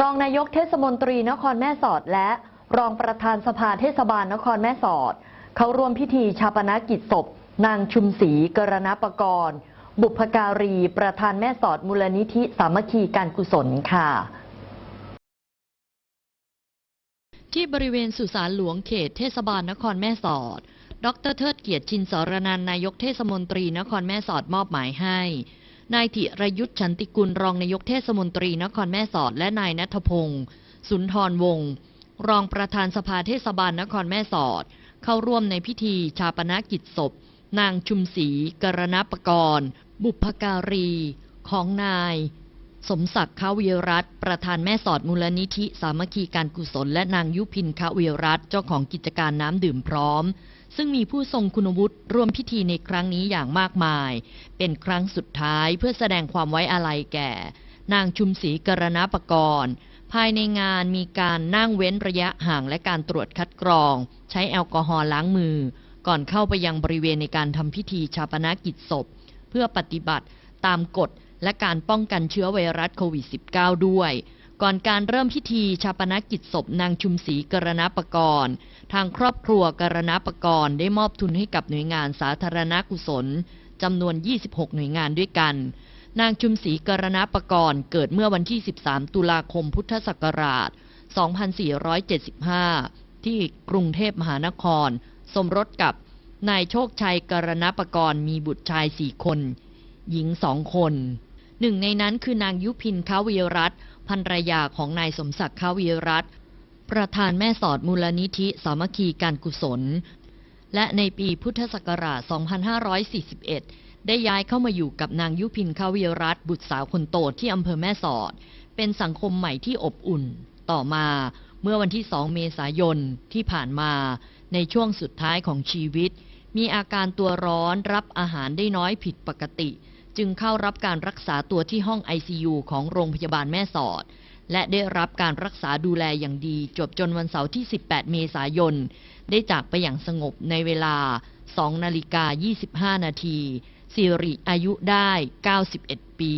รองนายกเทศมนตรีนครแม่สอดและรองประธานสภาเทศบาลนครแม่สอด เขาร่วมพิธีชาปนกิจศพ นางชุมศรีกรณปกรณ์บุพการี ประธานแม่สอดมูลนิธิสามัคคีการกุศลค่ะที่บริเวณสุสานหลวงเขตเทศบาลนครแม่สอด ดรเทิดเกียรติชินสรนันนายกเทศมนตรีนครแม่สอดมอบหมายให้ นายธิรยุทธชันติกุลรองนายกเทศมนตรีนครแม่สอด และนายนัทพงศ์สุนทรวงศ์รองประธานสภาเทศบาลนครแม่สอด เข้าร่วมในพิธีชาปนกิจศพ นางชุมศรีกรณปกรณ์บุพการี ของนาย สมศักดิ์คาวีรัตประธานแม่สอดมูลนิธิ สามัคคีการกุศล และนางยุพินคาวีรัตเจ้าของกิจการน้ำดื่มพร้อม ซึ่งมีผู้ทรงคุณวุฒิร่วมพิธีในครั้งนี้อย่างมากมาย เป็นครั้งสุดท้ายเพื่อแสดงความไว้อาลัยแก่ นางชุมศรีกรณปกรณ์ภายในงานมีการนั่งเว้นระยะห่างและการตรวจคัดกรอง ใช้แอลกอฮอล์ล้างมือ ก่อนเข้าไปยังบริเวณในการทำพิธีชาปนกิจศพ เพื่อปฏิบัติตามกฎและการป้องกันเชื้อไวรัสโควิด -19 ด้วย ก่อนการเริ่มพิธีชาปนกิจศพนางชุมศรีกรณปกรณ์ ทางครอบครัวกรณปกรณ์ได้มอบทุนให้กับหน่วยงานสาธารณกุศลจำนวน 26 หน่วยงานด้วยกัน นางชุมศรีกรณปกรณ์เกิดเมื่อวันที่ 13 ตุลาคมพุทธศักราช 2475 ที่กรุงเทพมหานคร สมรสกับนายโชคชัยกรณปกรณ์มีบุตรชายสี่คน หญิงสองคน หนึ่งในนั้นคือนางยุพินคาวีรัตน์ภรรยาของนายสมศักดิ์คาวีรัตประธานแม่สอดมูลนิธิสามัคคีการกุศล และในปีพุทธศักราช 2541 ได้ย้ายเข้ามาอยู่กับนางยุพินคาวีรัตบุตรสาวคนโตที่อำเภอแม่สอด เป็นสังคมใหม่ที่อบอุ่น ต่อมาเมื่อวันที่ 2 เมษายนที่ผ่านมาในช่วงสุดท้ายของชีวิต มีอาการตัวร้อนรับอาหารได้น้อยผิดปกติ จึงเข้ารับการรักษาตัวที่ห้อง ICU ของโรงพยาบาลแม่สอด และได้รับการรักษาดูแลอย่างดีจบจนวันเสาร์ที่ 18 เมษายน ได้จากไปอย่างสงบในเวลา 2 นาฬิกา 25 นาทีสิริอายุได้ 91 ปี